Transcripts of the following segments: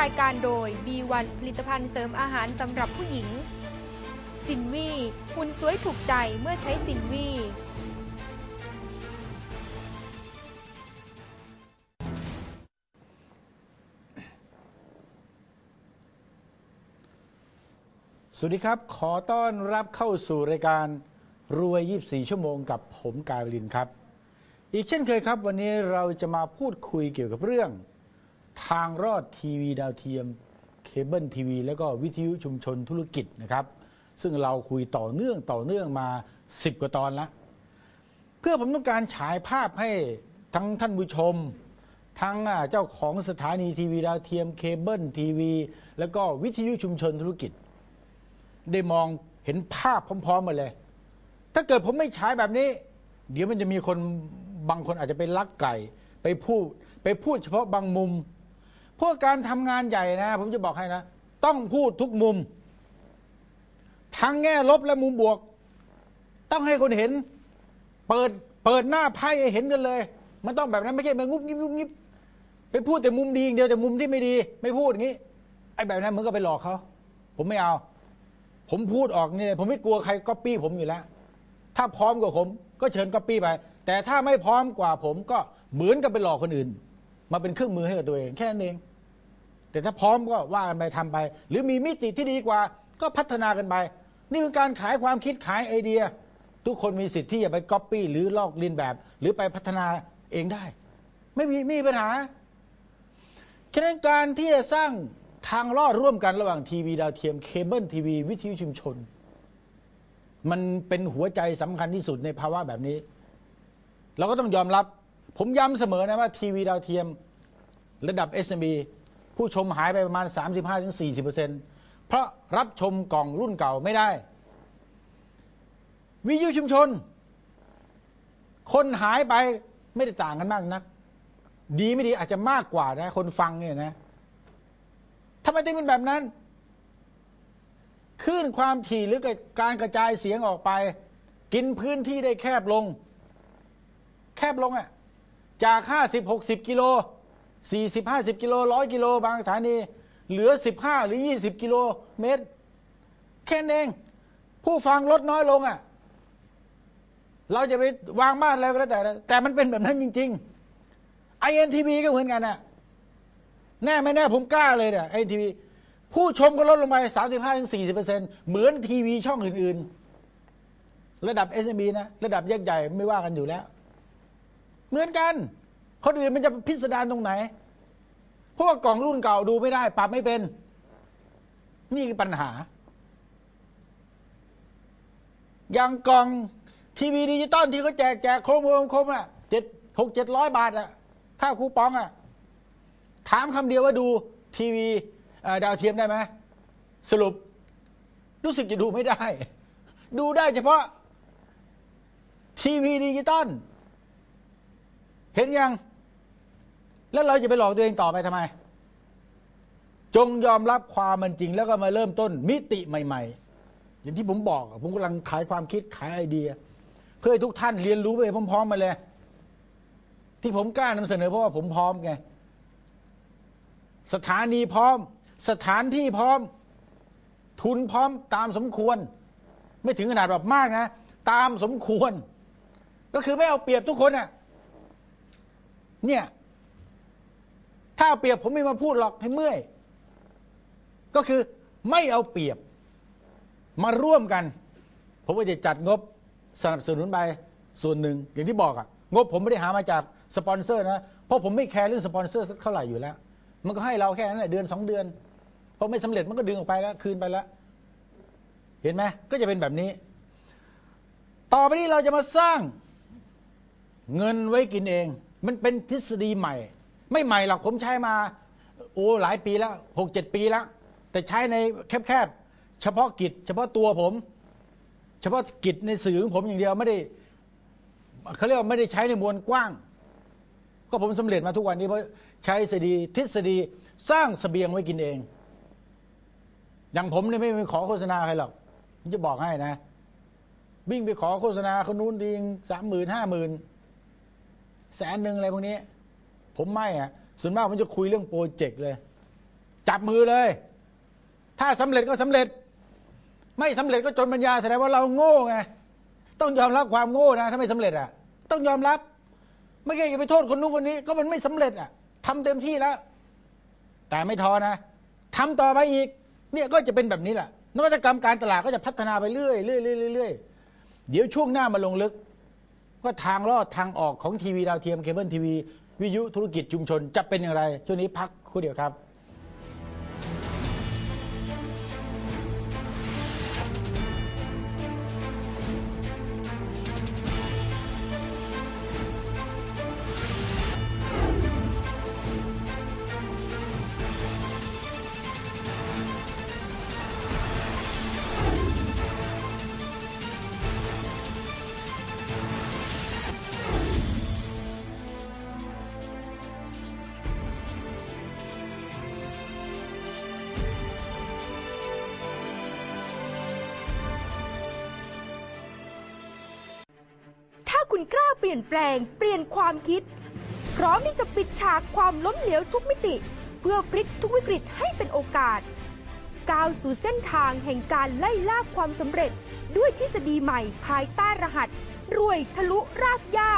รายการโดย B1 ผลิตภัณฑ์เสริมอาหารสำหรับผู้หญิง สินวีหุ่นสวยถูกใจเมื่อใช้สินวีสวัสดีครับ ขอต้อนรับเข้าสู่รายการรวย 24 ชั่วโมงกับผมกายลินครับ อีกเช่นเคยครับ วันนี้เราจะมาพูดคุยเกี่ยวกับเรื่อง ทางรอดทีวีดาวเทียมเคเบิลทีวีแล้วก็วิทยุชุมชนธุรกิจนะครับ ซึ่งเราคุยต่อเนื่องต่อเนื่องมา 10 กว่าตอนล้วเพื่อผมต้องการฉายภาพให้ทั้งท่านผู้ชม ทั้งเจ้าของสถานีทีวีดาวเทียมเคเบิลทีวีแล้วก็วิทยุชุมชนธุรกิจ ได้มองเห็นภาพพร้อมๆมาเลย ถ้าเกิดผมไม่ใช้แบบนี้ เดี๋ยวมันจะมีคนบางคนอาจจะไปลักไก่ ไปพูดไปพูดเฉพาะบางมุม พวกการทำงานใหญ่นะ ผมจะบอกให้นะ ต้องพูดทุกมุม ทั้งแง่ลบและมุมบวก ต้องให้คนเห็น เปิดเปิดหน้าไพ่ให้เห็นกันเลย มันต้องแบบนั้นไม่ใช่มางุบงิบงุบงิบไปพูดแต่มุมดีอย่างเดียวแต่มุมที่ไม่ดี ไม่พูดอย่างนี้ไอ้แบบนั้นมึงก็ไปหลอกเขาผมไม่เอา ผมพูดออกเนี่ยผมไม่กลัวใครก๊อปปี้ผมอยู่แล้ว ถ้าพร้อมกว่าผม ก็เชิญก๊อปปี้ไป แต่ถ้าไม่พร้อมกว่าผมก็เหมือนกับไปหลอกคนอื่น มาเป็นเครื่องมือให้กับตัวเองแค่นั้นเอง แต่ถ้าพร้อมก็ว่ากันไปทำไป หรือมีมิติที่ดีกว่า ก็พัฒนากันไป นี่เป็นการขายความคิดขายไอเดีย ทุกคนมีสิทธิ์ที่จะไปก๊อปปี้หรือลอกเลียนแบบ หรือไปพัฒนาเองได้ ไม่มีมีปัญหาฉะนั้นการที่จะสร้างทางรอดร่วมกันระหว่างทีวีดาวเทียมเคเบิลทีวีวิทยุชุมชน มันเป็นหัวใจสำคัญที่สุดในภาวะแบบนี้ เราก็ต้องยอมรับ ผมย้ำเสมอนะว่าทีวีดาวเทียม ระดับ SMB ผู้ชมหายไปประมาณ 35-40%เพราะรับชมกล่องรุ่นเก่าไม่ได้ วิทยุชุมชน คนหายไปไม่ได้ต่างกันมากนัก ดีไม่ดีอาจจะมากกว่านะ คนฟังเนี่ยนะทำไมถึงเป็นแบบนั้นคลื่นความถี่หรือการกระจายเสียงออกไป กินพื้นที่ได้แคบลง แคบลงอะ่ะจาก50 60 กิโล 40 50กิโล100กิโลบางสถานีเหลือ 15 หรือ 20 กิโลเมตร แค่นั้นเอง ผู้ฟังลดน้อยลงอะ่ะ เราจะไปวางบ้านอะไรก็แล้วแต่ แต่มันเป็นแบบนั้นจริง ๆ INTV ก็เหมือนกันอะ แน่ไม่แน่ผมกล้าเลยเนี่ยไอทีวีผู้ชมก็ลดลงไป 35ถึง40เปอร์เซ็นต์เหมือนทีวีช่องอื่น ๆ ระดับ SMB นะ ระดับยักษ์ใหญ่ไม่ว่ากันอยู่แล้ว เหมือนกัน คนอื่นมันจะพิสดารตรงไหน เพราะว่ากล่องรุ่นเก่าดูไม่ได้ ปรับไม่เป็น นี่คือปัญหา อย่างกล่องทีวีดิจิตอลที่เขาแจกแจกโครมโคมอะเจ็ดหกเจ็ดร้อยบาทอะค่าคูปองอะ ถามคำเดียวว่าดูทีวีดาวเทียมได้ไหมสรุป รู้สึกจะดูไม่ได้ ดูได้เฉพาะทีวีดิจิตอลเห็นยัง แล้วเราจะไปหลอกตัวเองต่อไปทำไม จงยอมรับความมันจริง แล้วก็มาเริ่มต้นมิติใหม่ ๆ อย่างที่ผมบอกผมกำลังขายความคิดขายไอเดีย เพื่อให้ทุกท่านเรียนรู้ไปพร้อมๆมาเลย ที่ผมกล้านำเสนอเพราะว่าผมพร้อมไงสถานีพร้อม สถานที่พร้อม ทุนพร้อมตามสมควร ไม่ถึงขนาดแบบมากนะ ตามสมควร ก็คือไม่เอาเปรียบทุกคนอะเนี่ย ถ้าเอาเปรียบผมไม่มาพูดหรอกให้เมื่อย ก็คือไม่เอาเปรียบมาร่วมกัน ผมก็จะจัดงบสนับสนุนไปส่วนหนึ่งอย่างที่บอกอะงบผมไม่ได้หามาจากสปอนเซอร์นะเพราะผมไม่แคร์เรื่องสปอนเซอร์สักเท่าไหร่อยู่แล้ว มันก็ให้เราแค่นั้นแหละเดือนสองเดือนพอไม่สำเร็จมันก็ดึงออกไปแล้ว คืนไปแล้ว เห็นไหมก็จะเป็นแบบนี้ ต่อไปนี้เราจะมาสร้างเงินไว้กินเอง มันเป็นทฤษฎีใหม่ ไม่ใหม่หรอกผมใช้มาโอ้หลายปีแล้วหกเจ็ดปีแล้ว แต่ใช้ในแคบๆ เฉพาะกิจ เฉพาะตัวผม เฉพาะกิจในสื่อของผมอย่างเดียวไม่ได้เขาเรียกว่าไม่ได้ใช้ในมวลกว้าง ก็ผมสำเร็จมาทุกวันนี้เพราะใช้ทฤษฎีทฤษฎีสร้างเสบียงไว้กินเอง อย่างผมเนี่ยไม่ไปขอโฆษณาใครหรอกผมจะบอกให้นะวิ่งไปขอโฆษณาคนนู้นดีสามหมื่นห้าหมื่นแสนหนึ่งอะไรพวกนี้ ผมไม่อะส่วนมากผมจะคุยเรื่องโปรเจกต์เลย จับมือเลย ถ้าสำเร็จก็สำเร็จ ไม่สำเร็จก็จนปัญญาแสดงว่าเราโง่ไงต้องยอมรับความโง่นะถ้าไม่สำเร็จอะต้องยอมรับ ไม่ใช่จะไปโทษคนนู้นคนนี้ ก็มันไม่สำเร็จอะทำเต็มที่แล้ว แต่ไม่ท้อนะทำต่อไปอีก เนี่ยก็จะเป็นแบบนี้แหละนวัตกรรมการตลาดก็จะพัฒนาไปเรื่อยเรื่อยเรื่อยเรื่อยเดี๋ยวช่วงหน้ามาลงลึกว่าทางรอดทางออกของทีวีดาวเทียมเคเบิลทีวี วิยุธุรกิจชุมชนจะเป็นอย่างไร ช่วงนี้พักครู่เดียวครับ เปลี่ยนแปลง เปลี่ยนความคิด พร้อมที่จะปิดฉากความล้มเหลวทุกมิติ เพื่อพลิกทุกวิกฤตให้เป็นโอกาส ก้าวสู่เส้นทางแห่งการไล่ล่าความสำเร็จด้วยทฤษฎีใหม่ภายใต้รหัส รวยทะลุรากหญ้า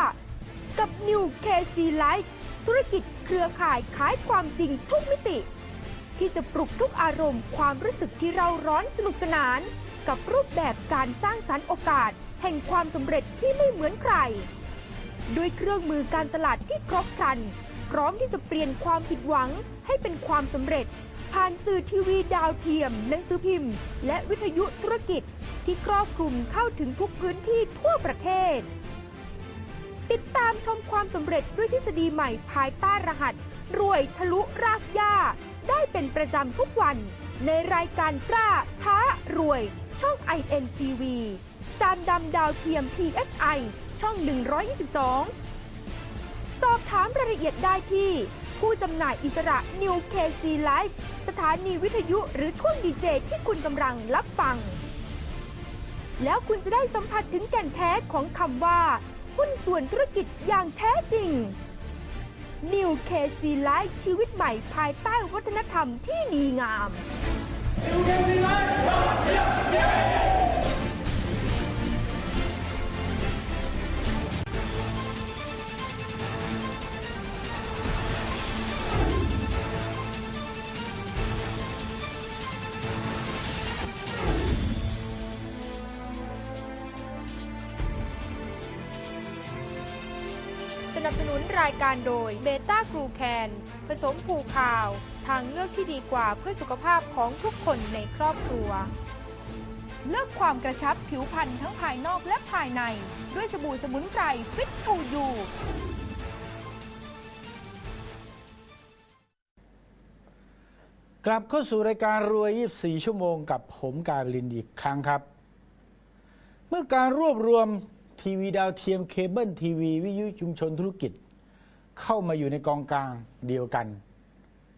กับ New KC Life ธุรกิจเครือข่ายขายความจริงทุกมิติ ที่จะปลุกทุกอารมณ์ความรู้สึกที่เราร้อนสนุกสนาน กับรูปแบบการสร้างสรรค์โอกาส แห่งความสำเร็จที่ไม่เหมือนใคร ด้วยเครื่องมือการตลาดที่ครบครัน พร้อมที่จะเปลี่ยนความผิดหวังให้เป็นความสำเร็จ ผ่านสื่อทีวีดาวเทียม หนังสือพิมพ์ และวิทยุธุรกิจ ที่ครอบคลุมเข้าถึงทุกพื้นที่ทั่วประเทศ ติดตามชมความสำเร็จด้วยทฤษฎีใหม่ภายใต้รหัส รวยทะลุรากหญ้า ได้เป็นประจำทุกวัน ในรายการกล้าท้ารวย ช่อง INTV จานดำดาวเทียม PSI ช่อง 122 สอบถามรายละเอียดได้ที่ ผู้จำหน่ายอิสระ New KC Live สถานีวิทยุหรือช่วงดีเจที่คุณกำลังรับฟัง แล้วคุณจะได้สัมผัสถึงแก่นแท้ของคำว่า หุ้นส่วนธุรกิจอย่างแท้จริง New KC Life ชีวิตใหม่ภายใต้วัฒนธรรมที่ดีงามสนั การโดยเบต้ากรูแคนผสมผูข่าว ทางเลือกที่ดีกว่าเพื่อสุขภาพของทุกคนในครอบครัว เลือกความกระชับผิวพรรณทั้งภายนอกและภายใน ด้วยสบู่สมุนไพรฟิตทูยูกลับเข้าสู่รายการรวย 24 ชั่วโมงกับผมกายบลินอีกครั้งครับ เมื่อการรวบรวมทีวีดาวเทียมเคเบิลทีวี วิทยุชุมชนธุรกิจ เข้ามาอยู่ในกองกลางเดียวกัน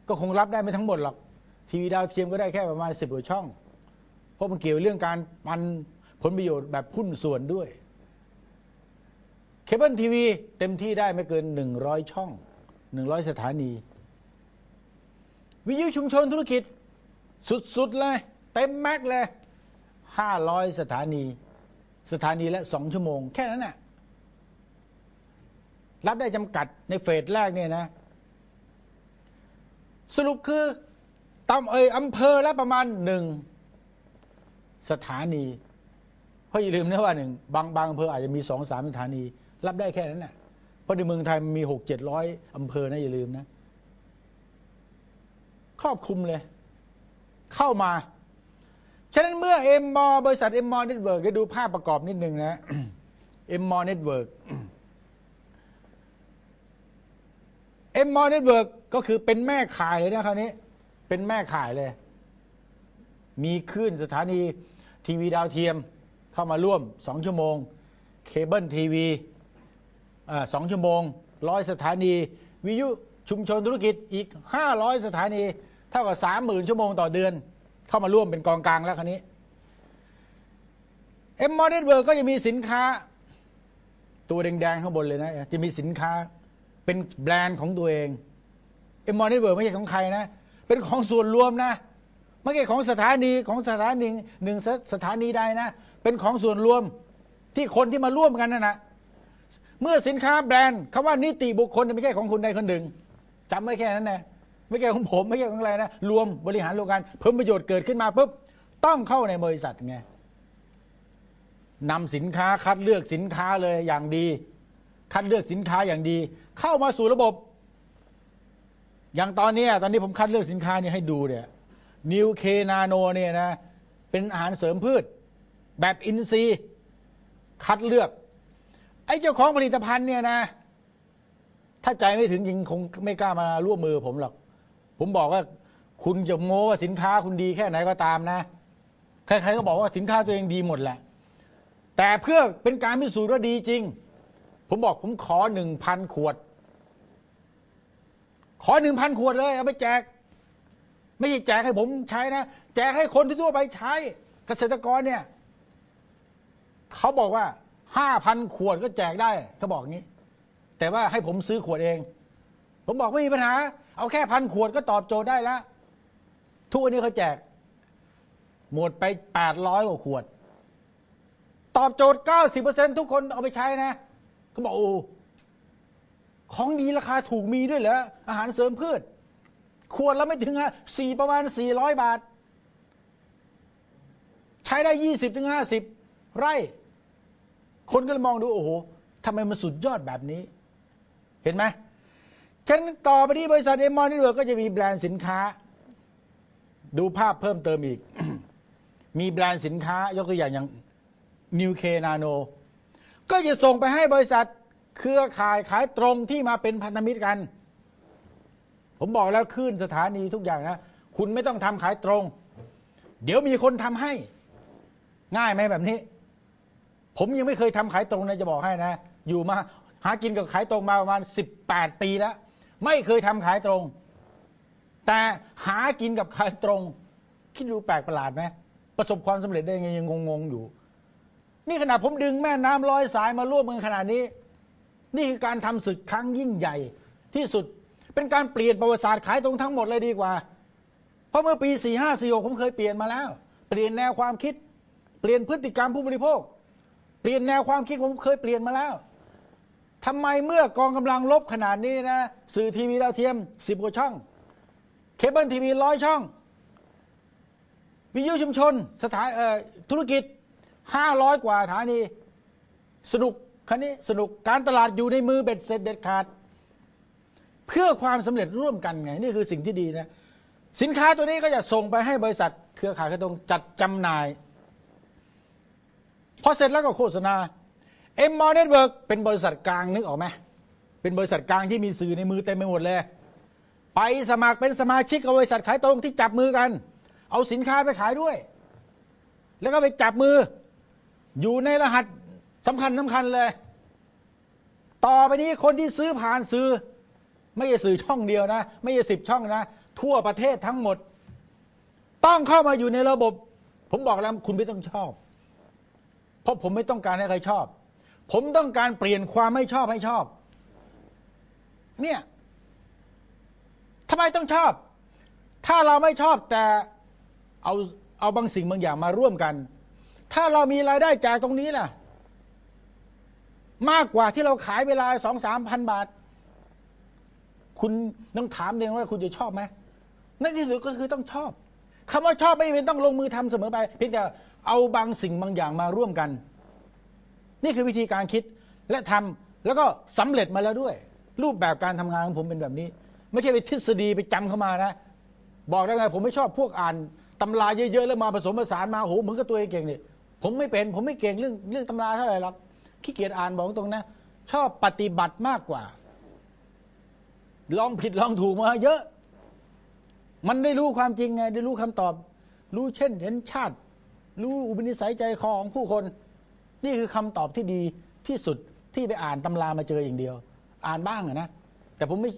ก็คงรับได้ไม่ทั้งหมดหรอก ทีวีดาวเทียมก็ได้แค่ประมาณ10กว่าช่อง เพราะมันเกี่ยวเรื่องการปันผลประโยชน์แบบหุ้นส่วนด้วยเคเบิลทีวีเต็มที่ได้ไม่เกิน 100 ช่อง 100 สถานี วิทยุชุมชนธุรกิจ สุด ๆ เลย เต็มแม็กเลย 500 สถานี สถานีละ 2 ชั่วโมง แค่นั้นน่ะ รับได้จำกัดในเฟสแรกเนี่ยนะ สรุปคือตำเอยอำเภอละประมาณหนึ่งสถานี เพราะอย่าลืมนะว่าหนึ่งบางบางอำเภออาจจะมีสองสามสถานี รับได้แค่นั้นน่ะเพราะในเมืองไทยมันมีหกเจ็ดร้อยอำเภอนะอย่าลืมนะ ครอบคลุมเลย เข้ามา ฉะนั้นเมื่อเอ็มมอบริษัทเอ็มมอเน็ตเวิร์กเดี๋ยวดูภาพประกอบนิดนึงนะเอ็มมอเน็ตเวิร์ก เอ็มมอเน็ตเวิร์กก็คือเป็นแม่ขายเลยนะคราวนี้ เป็นแม่ขายเลย มีคลื่นสถานีทีวีดาวเทียมเข้ามาร่วมสองชั่วโมง เคเบิลทีวีสองชั่วโมงร้อยสถานี วิทยุชุมชนธุรกิจอีก 500 สถานี เท่ากับ 30,000 ชั่วโมงต่อเดือน เข้ามาร่วมเป็นกองกลางแล้วคราวนี้เอ็มมอเน็ตเวิร์กก็จะมีสินค้า ตัวแดงๆข้างบนเลยนะ จะมีสินค้า เป็นแบรนด์ของตัวเองเอ็มมอเน็ตเวิร์ไม่ใช่ของใครนะ เป็นของส่วนรวมนะไม่ใช่ของสถานีของสถานีหนึ่งสถานีใดนะ เป็นของส่วนรวมที่คนที่มาร่วมกันนั่นนะเมื่อสินค้าแบรนด์คำว่านิติบุคคลไม่ใช่ของคนใดคนหนึ่งจำไว้แค่นั้นนะไม่ใช่ของผมไม่ใช่ของอะไรนะรวมบริหารรวมกันเพิ่มประโยชน์เกิดขึ้นมาปุ๊บต้องเข้าในบริษัทไงนำสินค้าคัดเลือกสินค้าเลยอย่างดี คัดเลือกสินค้าอย่างดี เข้ามาสู่ระบบ อย่างตอนนี้ตอนนี้ผมคัดเลือกสินค้านี่ให้ดูเนี่ยนิวเคนาโนเนี่ยนะเป็นอาหารเสริมพืช แบบอินทรีย์ คัดเลือก ไอ้เจ้าของผลิตภัณฑ์เนี่ยนะ ถ้าใจไม่ถึงยิงคงไม่กล้ามาร่วมมือผมหรอก ผมบอกว่าคุณจะโม้ว่าสินค้าคุณดีแค่ไหนก็ตามนะ ใครๆก็บอกว่าสินค้าตัวเองดีหมดแหละ แต่เพื่อเป็นการพิสูจน์ว่าดีจริง ผมบอกผมขอหนึ่งพันขวด ขอหนึ่งพันขวดเลยเอาไปแจก ไม่ใช่แจกให้ผมใช้นะ แจกให้คนทั่วไปใช้ เกษตรกรเนี่ยเขาบอกว่าห้าพันขวดก็แจกได้เขาบอกงี้ แต่ว่าให้ผมซื้อขวดเอง ผมบอกไม่มีปัญหา เอาแค่พันขวดก็ตอบโจทย์ได้แล้วทุกวันนี้เขาแจก หมดไปแปดร้อยกว่าขวด ตอบโจทย์เก้าสิบเปอร์เซ็นทุกคนเอาไปใช้นะเขาบอกโอ้ ของดีราคาถูกมีด้วยเหรออาหารเสริมพืชขวดละไม่ถึงอะสี่ประมาณสี่ร้อยบาท ใช้ได้ยี่สิบถึงห้าสิบไร่ คนก็เลยมองดู โอ้โหทำไมมันสุดยอดแบบนี้ เห็นไหมฉันต่อไปที่บริษัทเอมอนนี่ด้วยก็จะมีแบรนด์สินค้า ดูภาพเพิ่มเติมอีก มีแบรนด์สินค้ายกตัวอย่างอย่างนิวเคนาโนก็จะส่งไปให้บริษัท เครือข่ายขายตรงที่มาเป็นพันธมิตรกัน ผมบอกแล้วขึ้นสถานีทุกอย่างนะ คุณไม่ต้องทำขายตรง เดี๋ยวมีคนทำให้ ง่ายไหมแบบนี้ ผมยังไม่เคยทำขายตรงนะจะบอกให้นะ อยู่มาหากินกับขายตรงมาประมาณ 18 ปีแล้ว ไม่เคยทำขายตรง แต่หากินกับขายตรง คิดดูแปลกประหลาดไหมประสบความสำเร็จได้ไงยังงงๆอยู่ นี่ขนาดผมดึงแม่น้ำลอยสายมาร่วมกันขนาดนี้ นี่คือการทำศึกครั้งยิ่งใหญ่ที่สุดเป็นการเปลี่ยนประวัติศาสตร์ขายตรงทั้งหมดเลยดีกว่า เพราะเมื่อปี 4 5 4 6 ผมเคยเปลี่ยนมาแล้ว เปลี่ยนแนวความคิด เปลี่ยนพฤติกรรมผู้บริโภค เปลี่ยนแนวความคิดผมเคยเปลี่ยนมาแล้วทำไมเมื่อกองกำลังลบขนาดนี้นะ สื่อทีวีดาวเทียม10กว่าช่อง เคเบิลทีวีร้อยช่อง วิทยุชุมชนสถานธุรกิจ 500 กว่าสถานีสนุก คันนี้สนุกการตลาดอยู่ในมือเบ็ดเสร็จเด็ดขาด เพื่อความสำเร็จร่วมกันไงนี่คือสิ่งที่ดีนะสินค้าตัวนี้ก็จะส่งไปให้บริษัท เครือข่ายขายตรงจัดจำหน่ายพอเสร็จแล้วก็โฆษณาเอ็มมอเน็ตเวิร์กเป็นบริษัทกลางนึกออกไหมเป็นบริษัทกลางที่มีสื่อในมือเต็มไปหมดเลย ไปสมัครเป็นสมาชิกกับบริษัทขายตรงที่จับมือกัน เอาสินค้าไปขายด้วย แล้วก็ไปจับมือ อยู่ในรหัส สำคัญสำคัญเลย ต่อไปนี้คนที่ซื้อผ่านซื้อ ไม่ใช่สื่อช่องเดียวนะ ไม่ใช่สิบช่องนะ ทั่วประเทศทั้งหมด ต้องเข้ามาอยู่ในระบบ ผมบอกแล้วคุณไม่ต้องชอบ เพราะผมไม่ต้องการให้ใครชอบ ผมต้องการเปลี่ยนความไม่ชอบให้ชอบ เนี่ยทำไมต้องชอบ ถ้าเราไม่ชอบแต่เอาเอาบางสิ่งบางอย่างมาร่วมกัน ถ้าเรามีรายได้จากตรงนี้ล่ะ มากกว่าที่เราขายเวลาสองสามพันบาท คุณต้องถามเองว่าคุณจะชอบไหมในที่สุดก็คือต้องชอบคำว่าชอบไม่เป็นต้องลงมือทำเสมอไปเพียงแต่เอาบางสิ่งบางอย่างมาร่วมกัน นี่คือวิธีการคิดและทำแล้วก็สำเร็จมาแล้วด้วย รูปแบบการทำงานของผมเป็นแบบนี้ ไม่ใช่ไปทฤษฎีไปจำเข้ามานะ บอกได้ไงผมไม่ชอบพวกอ่านตำราเยอะๆแล้วมาผสมผสานมาโหเหมือนกับตัวเองเก่งเนี่ยผมไม่เป็น ผมไม่เก่งเรื่องเรื่องตำราเท่าไหร่หรอก ขี้เกียจอ่านบอกตรงนะ ชอบปฏิบัติมากกว่า ลองผิดลองถูกมาเยอะ มันได้รู้ความจริงไง ได้รู้คำตอบ รู้เช่น เห็นชาติ รู้อุปนิสัยใจคอของผู้คน นี่คือคำตอบที่ดีที่สุดที่ไปอ่านตำรามาเจออย่างเดียว อ่านบ้างนะแต่ผมไม่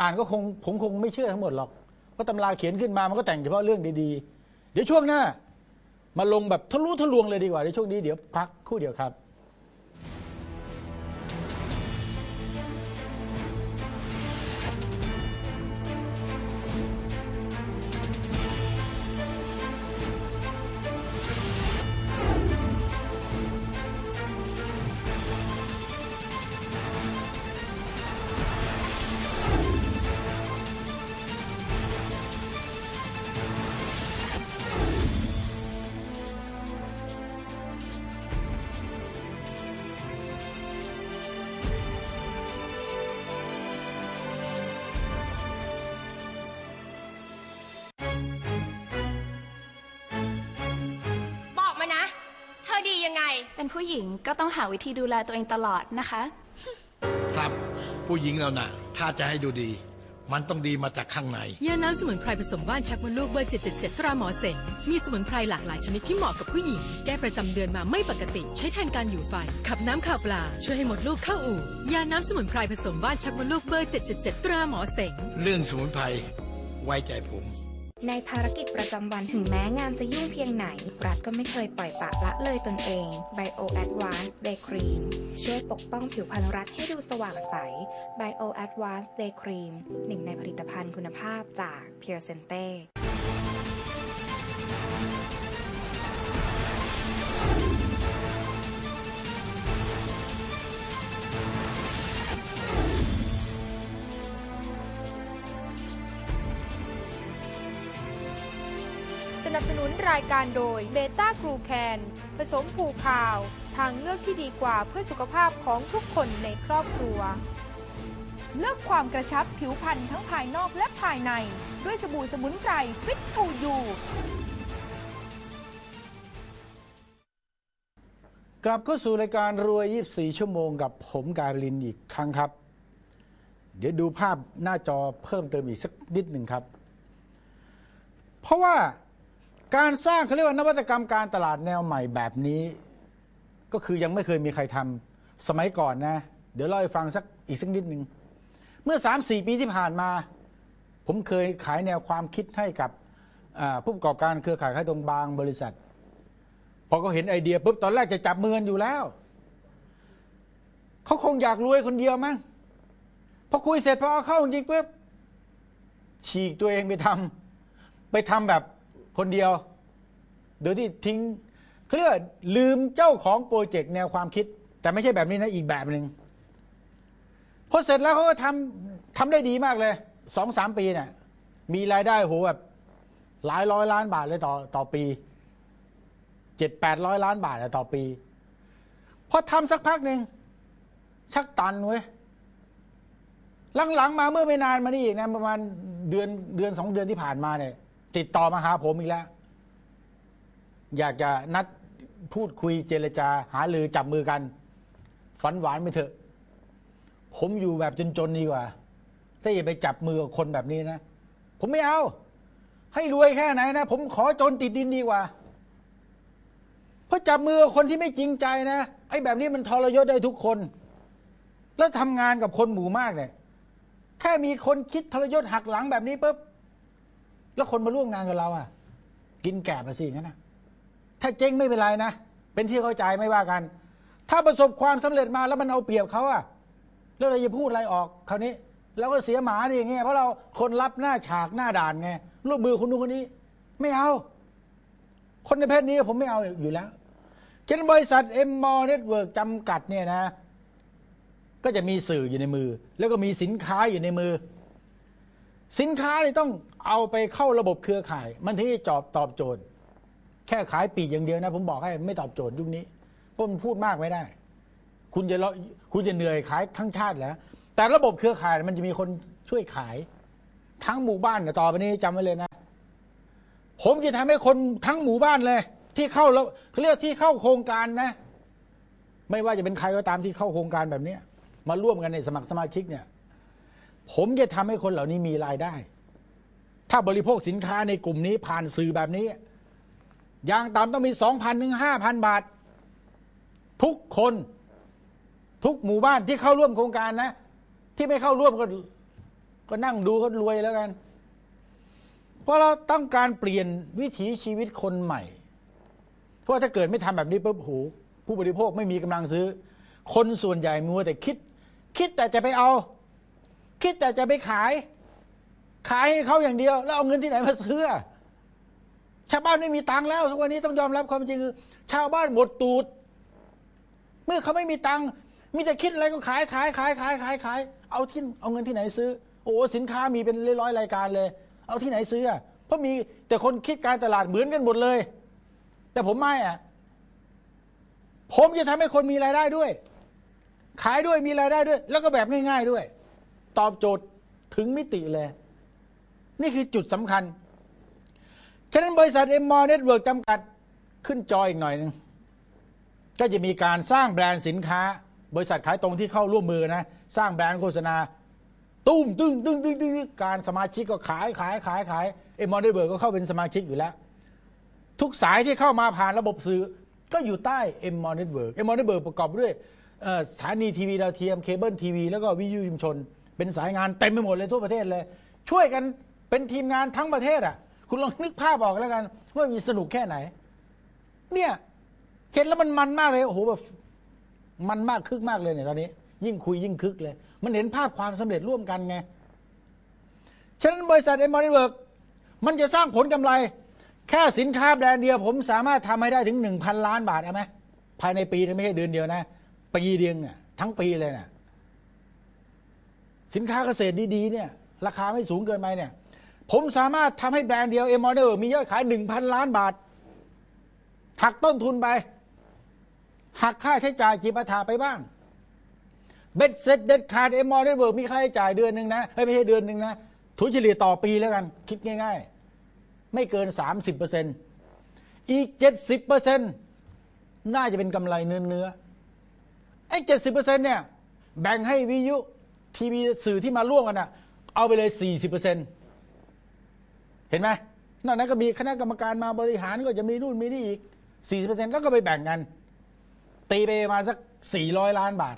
อ่านก็คงผมคงไม่เชื่อทั้งหมดหรอกเพราะตำราเขียนขึ้นมามันก็แต่งเฉพาะเรื่องดีๆ เดี๋ยวช่วงหน้า มาลงแบบทะลุทะลวงเลยดีกว่าในช่วงนี้เดี๋ยวพักคู่เดียวครับ ดียังไง เป็นผู้หญิงก็ต้องหาวิธีดูแลตัวเองตลอดนะคะ ครับผู้หญิงเราน่ะ ถ้าจะให้ดูดี มันต้องดีมาจากข้างใน ยาน้ำสมุนไพรผสมว่านชักมดลูกเบอร์ 777 ตราหมอเสงมีสมุนไพรหลากหลายชนิดที่เหมาะกับผู้หญิง แก้ประจำเดือนมาไม่ปกติ ใช้แทนการอยู่ไฟ ขับน้ำข่าวปลา ช่วยให้หมดลูกเข้าอู่ ยาน้ำสมุนไพรผสมว่านชักมดลูกเบอร์ 777 ตราหมอเสงเรื่องสมุนไพรไว้ใจผม ในภารกิจประจำวันถึงแม้งานจะยุ่งเพียงไหน รัฐก็ไม่เคยปล่อยปละละเลยตนเอง Bio Advanced Day Cream ช่วยปกป้องผิวพรรณรัฐให้ดูสว่างใส Bio Advanced Day Cream หนึ่งในผลิตภัณฑ์คุณภาพจาก Pure Sente นับสนุนรายการโดยเบต้ากรูแคนผสมผูคาว ทางเลือกที่ดีกว่าเพื่อสุขภาพของทุกคนในครอบครัว เลือกความกระชับผิวพรรณทั้งภายนอกและภายใน ด้วยสบู่สมุนไพรฟิตฟูยูกลับเข้าสู่รายการรวย 24 ชั่วโมงกับผมกายลินอีกครั้งครับ เดี๋ยวดูภาพหน้าจอเพิ่มเติมอีกสักนิดหนึ่งครับ เพราะว่า การสร้างเขาเรียกว่านวัตกรรมการตลาดแนวใหม่แบบนี้ ก็คือยังไม่เคยมีใครทำสมัยก่อนนะ เดี๋ยวเล่าให้ฟังสักอีกสักนิดหนึ่งเมื่อ 3-4 ปีที่ผ่านมา ผมเคยขายแนวความคิดให้กับผู้ประกอบการเครือข่ายค้าตรงบางบริษัท พอเขาเห็นไอเดียปุ๊บตอนแรกจะจับมือกันอยู่แล้วเขาคงอยากรวยคนเดียวมั้งพอคุยเสร็จพอเอาเข้าจริงปุ๊บฉีกตัวเองไปทำไปทำแบบ คนเดียว โดยที่ทิ้งเขาเรียกว่าลืมเจ้าของโปรเจกต์แนวความคิด แต่ไม่ใช่แบบนี้นะอีกแบบหนึ่งพอเสร็จแล้วเขาก็ทำทำได้ดีมากเลยสองสามปีเนี่ยมีรายได้โหแบบหลายร้อยล้านบาทเลยต่อต่อปีเจ็ดแปดร้อยล้านบาทอะต่อปีพอทำสักพักหนึ่งชักตันเว้ยหลังๆมาเมื่อไม่นานมานี่อีกนะประมาณเดือนเดือนสองเดือนที่ผ่านมาเนี่ย ติดต่อมาหาผมอีกแล้ว อยากจะนัดพูดคุยเจรจาหาลือจับมือกัน ฝันหวานไปเถอะ ผมอยู่แบบจนๆดีกว่าถ้าอย่าไปจับมือกับคนแบบนี้นะ ผมไม่เอา ให้รวยแค่ไหนนะ ผมขอจนติดดินดีกว่า เพราะจับมือกับคนที่ไม่จริงใจนะ ไอ้แบบนี้มันทรยศได้ทุกคน แล้วทำงานกับคนหมู่มากเนี่ย แค่มีคนคิดทรยศหักหลังแบบนี้ปุ๊บ แล้วคนมาร่วมงานกับเราอะ กินแกะมาสิงั้นนะถ้าเจ๊งไม่เป็นไรนะ เป็นที่เข้าใจไม่ว่ากัน ถ้าประสบความสำเร็จมาแล้วมันเอาเปรียบเขาอะแล้วเราจะพูดอะไรออกคราวนี้เราก็เสียหมาดิอย่างเงี้ยเพราะเราคนรับหน้าฉากหน้าด่านไงร่วมมือคนนู้นคนนี้ ไม่เอา คนในเพศนี้ผมไม่เอาอยู่แล้วฉะนั้นบริษัทเอ็มมอร์เน็ตเวิร์กจำกัดเนี่ยนะ ก็จะมีสื่ออยู่ในมือ แล้วก็มีสินค้าอยู่ในมือ สินค้านี่ต้อง เอาไปเข้าระบบเครือข่าย มันถึงจะจอบตอบโจทย์ แค่ขายปีกอย่างเดียวนะ ผมบอกให้ไม่ตอบโจทย์ยุคนี้เพราะมันพูดมากไม่ได้ คุณจะเลาคุณจะเหนื่อยขายทั้งชาติแล้วแต่ระบบเครือข่ายมันจะมีคนช่วยขาย ทั้งหมู่บ้านนะต่อไปนี้จำไว้เลยนะ ผมจะทำให้คนทั้งหมู่บ้านเลย ที่เข้าแล้วเขาเรียกที่เข้าโครงการนะ ไม่ว่าจะเป็นใครก็ตามที่เข้าโครงการแบบเนี้ยมาร่วมกันในสมัครสมาชิกเนี่ย ผมจะทำให้คนเหล่านี้มีรายได้ ถ้าบริโภคสินค้าในกลุ่มนี้ผ่านสื่อแบบนี้ อย่างต่ำต้องมี 2,000ถึง5,000 บาท ทุกคนทุกหมู่บ้านที่เข้าร่วมโครงการนะ ที่ไม่เข้าร่วมก็ก็นั่งดูเขารวยแล้วกัน เพราะเราต้องการเปลี่ยนวิถีชีวิตคนใหม่ เพราะถ้าเกิดไม่ทำแบบนี้ปุ๊บโหผู้บริโภคไม่มีกำลังซื้อ คนส่วนใหญ่มัวแต่คิด คิดแต่จะไปเอา คิดแต่จะไปขาย ขายให้เขาอย่างเดียว แล้วเอาเงินที่ไหนมาซื้อชาวบ้านไม่มีตังค์แล้วทุกวันนี้ต้องยอมรับความจริงคือ ชาวบ้านหมดตูด เมื่อเขาไม่มีตังค์มีแต่คิดอะไรก็ขายขายขายขายขายขายเอาที่เอาเงินที่ไหนซื้อ โอ้สินค้ามีเป็นร้อยรายการเลย เอาที่ไหนซื้อเพราะมีแต่คนคิดการตลาดเหมือนกันหมดเลย แต่ผมไม่อะผมจะทำให้คนมีรายได้ด้วย ขายด้วยมีรายได้ด้วย แล้วก็แบบง่าย ๆด้วย ตอบโจทย์ถึงมิติเลย นี่คือจุดสำคัญ ฉะนั้นบริษัทเอ็มมอเน็ตเวิร์กจำกัดขึ้นจออีกหน่อยหนึ่งก็จะมีการสร้างแบรนด์สินค้า บริษัทขายตรงที่เข้าร่วมมือนะ สร้างแบรนด์โฆษณา ตุ้มตึ้งตึ้งตึ้งตึ้งการสมาชิกก็ขายขายขายขายเอ็มมอนเดเบิร์กก็เข้าเป็นสมาชิกอยู่แล้ว ทุกสายที่เข้ามาผ่านระบบสื่อก็อยู่ใต้ M m o n Network M m o n Network ประกอบด้วยสถานีทีวีดาวเทียมเคเบิลทีวีแล้วก็วิทยุชุมชน เป็นสายงานเต็มไปหมดเลยทั่วประเทศเลย ช่วยกัน เป็นทีมงานทั้งประเทศอะ คุณลองนึกภาพออกแล้วกัน ว่ามีสนุกแค่ไหน เนี่ย เห็นแล้วมันมันมากเลยโอ้โหแบบมันมากคึกมากเลยเนี่ยตอนนี้ ยิ่งคุยยิ่งคึกเลย มันเห็นภาพความสำเร็จร่วมกันไงฉะนั้นบริษัทเอ็มมอนิเวิร์กมันจะสร้างผลกำไร แค่สินค้าแบรนด์เดียว ผมสามารถทำให้ได้ถึง1,000ล้านบาทเอาไหมภายในปีนึงไม่ใช่เดือนเดียวนะปีเดียวเนี่ยทั้งปีเลยเนี่ยสินค้าเกษตรดีๆเนี่ย ราคาไม่สูงเกินไปเนี่ย ผมสามารถทำให้แบรนด์เดียวเอ็มมอนิเวิร์มียอดขาย 1,000 ล้านบาท หักต้นทุนไป หักค่าใช้จ่ายจิปาถาไปบ้าง เบ็ดเสร็จเด็ดขาดเอ็มอเน็ตเวิร์มีค่าใช้จ่ายเดือนหนึ่งนะไม่ใช่เดือนหนึ่งนะทุนเฉลี่ยต่อปีแล้วกัน คิดง่าย ๆ ไม่เกิน 30%อีก 70%น่าจะเป็นกำไรเนื้อเนื้อไอ้70%เนี่ย แบ่งให้วิทยุทีวีสื่อที่มาร่วมกันอะเอาไปเลย40%เปอร์เซนต์ เห็นไหมนอกนั้นก็มีคณะกรรมการมาบริหารก็จะมีนู่นมีนี่อีก 40%แล้วก็ไปแบ่งกัน ตีไปมาสัก 400 ล้านบาท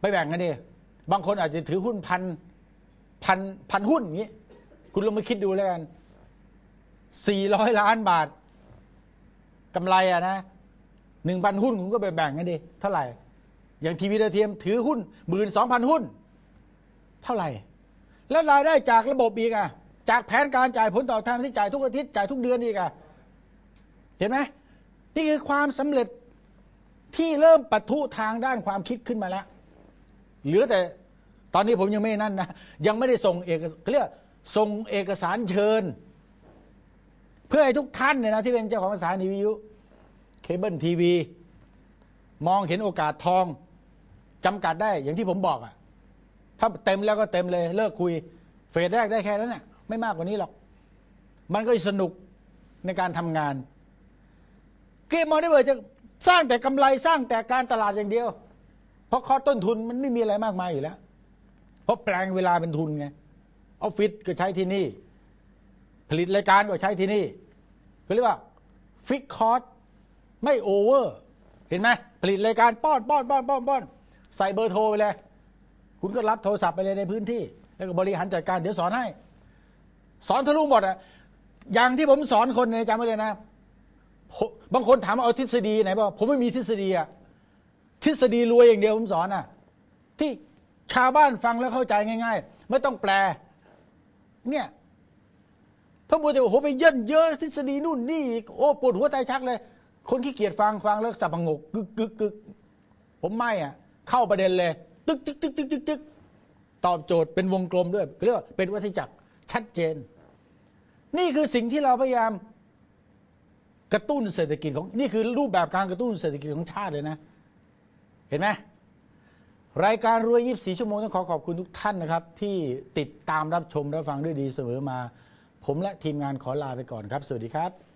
ไปแบ่งกันดิบางคนอาจจะถือหุ้นพันพันพันหุ้นอย่างนี้คุณลองมาคิดดูแล้วกัน 400 ล้านบาทกำไรอะนะหนึ่งพันหุ้นคุณก็ไปแบ่งกันดิเท่าไหร่ อย่างทีวีดาวเทียมถือหุ้นหมื่นสองพันหุ้น เท่าไหร่ แล้วรายได้จากระบบอีกอะ จากแผนการจ่ายผลตอบแทนที่จ่ายทุกอาทิตย์จ่ายทุกเดือนอีกอะเห็นไหมนี่คือความสำเร็จที่เริ่มปะทุทางด้านความคิดขึ้นมาแล้วเหลือแต่ตอนนี้ผมยังไม่นั่นนะยังไม่ได้ส่งเอกเรียกส่งเอกสารเชิญ เพื่อให้ทุกท่านเนี่ยนะที่เป็นเจ้าของสถานีวิทยุเคเบิลทีวีมองเห็นโอกาสทองจำกัดได้อย่างที่ผมบอกอะถ้าเต็มแล้วก็เต็มเลยเลิกคุย เฟสแรกได้แค่นั้นน่ะ ไม่มากกว่านี้หรอก มันก็สนุกในการทำงาน เกมมอนิเวอร์จะสร้างแต่กำไรสร้างแต่การตลาดอย่างเดียว เพราะข้อต้นทุนมันไม่มีอะไรมากมายอยู่แล้ว เพราะแปลงเวลาเป็นทุนไงออฟฟิศก็ใช้ที่นี่ ผลิตรายการก็ใช้ที่นี่ก็เรียกว่าฟิกคอร์สไม่โอเวอร์ เห็นไหมผลิตรายการป้อนป้อนป้อนป้อนป้อนใส่เบอร์โทรไปเลย คุณก็รับโทรศัพท์ไปเลยในพื้นที่ แล้วก็บริหารจัดการเดี๋ยวสอนให้ สอนทะลุหมดอะอย่างที่ผมสอนคนในยจำไว้เลยนะบางคนถามว่าเอาทฤษฎีไหนบอกผมไม่มีทฤษฎีอะทฤษฎีรวยอย่างเดียวผมสอนอะที่ชาวบ้านฟังแล้วเข้าใจง่าย ๆ ไม่ต้องแปล เนี่ยถ้าบัวจะโอ้โหไปเย่นเยอะทฤษฎีนู่นนี่โอ้ปวดหัวใจชักเลย คนขี้เกียจฟังฟังแล้วสับงกกึกกึกกึกผมไม่อะ เข้าประเด็นเลย ตึกตึกตึกตึกตึกตึกตอบโจทย์เป็นวงกลมด้วยเรียกว่าเป็นวัฏจักร ชัดเจน นี่คือสิ่งที่เราพยายามกระตุ้นเศรษฐกิจของนี่คือรูปแบบการกระตุ้นเศรษฐกิจของชาติเลยนะ เห็นไหมรายการรวยยีิบสี่ชั่วโมงต้องขอขอบคุณทุกท่านนะครับ ที่ติดตามรับชมรับฟังด้วยดีเสมอมา ผมและทีมงานขอลาไปก่อนครับ สวัสดีครับ